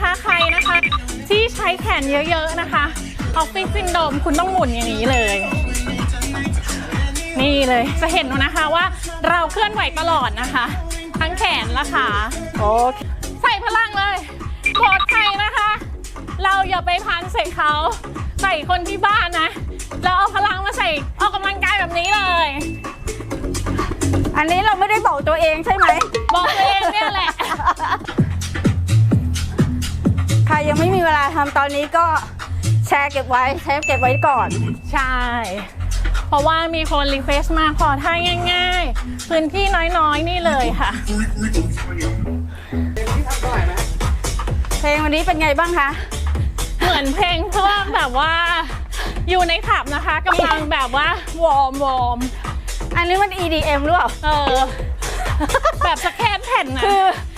นะคะ ใครนะคะ ที่ใช้แขนเยอะๆนะคะออฟฟิศซินโดมคุณต้องหมุนอย่างนี้เลย นี่เลยจะเห็นนะคะว่าเราเคลื่อนไหวตลอดนะคะ ทั้งแขนและขาโอเคใส่พลังเลยปลอดภัยนะคะ เราอย่าไปพันใส่เขาใส่คนที่บ้านนะเราเอาพลังมาใส่ออกกำลังกายแบบนี้เลย อันนี้เราไม่ได้บอกตัวเองใช่ไหมบอกตัวเอง ยังไม่มีเวลาทำตอนนี้ก็แชร์เก็บไว้แชร์เก็บไว้ก่อน ใช่ เพราะว่ามีคนรีเควสต์มาขอท่าง่าย ๆ พื้นที่น้อยๆ นี่เลยค่ะเพลงวันนี้เป็นไงบ้างคะ เหมือนเพลงพวกแบบว่า อยู่ในผับนะคะกำลังแบบว่าวอร์มวอร์มอันนี้มัน EDM หรือเปล่า เออ แบบสแคนแผ่นนะคือคนเปิด